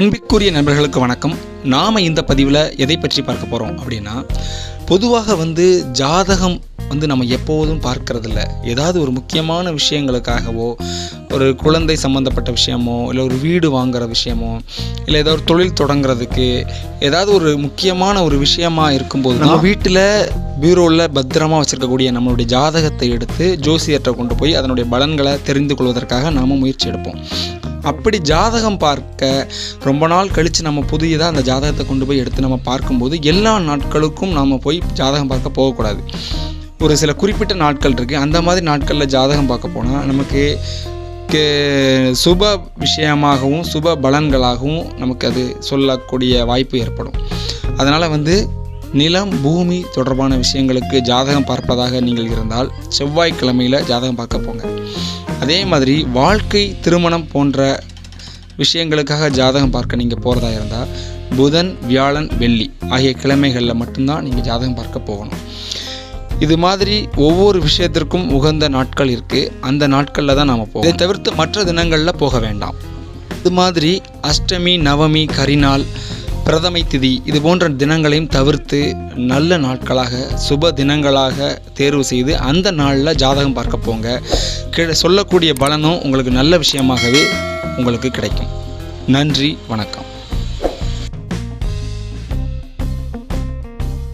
அன்பிற்குரிய நண்பர்களுக்கு வணக்கம். நாம் இந்த பதிவில் எதை பற்றி பார்க்க போகிறோம் அப்படின்னா பொதுவாக வந்து ஜாதகம் வந்து நம்ம எப்போதும் பார்க்கறதில்ல. ஏதாவது ஒரு முக்கியமான விஷயங்களுக்காகவோ ஒரு குழந்தை சம்மந்தப்பட்ட விஷயமோ இல்லை ஒரு வீடு வாங்குற விஷயமோ இல்லை ஏதோ ஒரு தொழில் தொடங்குறதுக்கு ஏதாவது ஒரு முக்கியமான ஒரு விஷயமா இருக்கும்போது நம்ம வீட்டில் பீரோவில் பத்திரமா வச்சுருக்கக்கூடிய நம்மளுடைய ஜாதகத்தை எடுத்து ஜோசியர்கிட்ட கொண்டு போய் அதனுடைய பலன்களை தெரிந்து கொள்வதற்காக நாம் முயற்சி எடுப்போம். அப்படி ஜாதகம் பார்க்க ரொம்ப நாள் கழித்து நம்ம புதியதாக அந்த ஜாதகத்தை கொண்டு போய் எடுத்து நம்ம பார்க்கும்போது எல்லா நாட்களுக்கும் நாம் போய் ஜாதகம் பார்க்க போகக்கூடாது. ஒரு சில குறிப்பிட்ட நாட்கள் இருக்குது அந்த மாதிரி நாட்களில் ஜாதகம் பார்க்க போனால் நமக்கு சுப விஷயமாகவும் சுப பலன்களாகவும் நமக்கு அது சொல்லக்கூடிய வாய்ப்பு ஏற்படும். அதனால் வந்து நிலம் பூமி தொடர்பான விஷயங்களுக்கு ஜாதகம் பார்ப்பதாக நீங்கள் இருந்தால் செவ்வாய்க்கிழமையில் ஜாதகம் பார்க்க போங்க. அதே மாதிரி வாழ்க்கை திருமணம் போன்ற விஷயங்களுக்காக ஜாதகம் பார்க்க நீங்கள் போகிறதா இருந்தால் புதன் வியாழன் வெள்ளி ஆகிய கிழமைகளில் மட்டும்தான் நீங்கள் ஜாதகம் பார்க்க போகணும். இது மாதிரி ஒவ்வொரு விஷயத்திற்கும் உகந்த நாட்கள் இருக்குது அந்த நாட்களில் தான் நாம் போவோம் இதை தவிர்த்து மற்ற தினங்களில் போக வேண்டாம். இது மாதிரி அஷ்டமி நவமி கரிநாள் பிரதமை திதி இது போன்ற தினங்களையும் தவிர்த்து நல்ல நாட்களாக சுப தினங்களாக தேர்வு செய்து அந்த நாளில் ஜாதகம் பார்க்க போங்க. கீழே சொல்லக்கூடிய பலனும் உங்களுக்கு நல்ல விஷயமாகவே உங்களுக்கு கிடைக்கும். நன்றி வணக்கம்.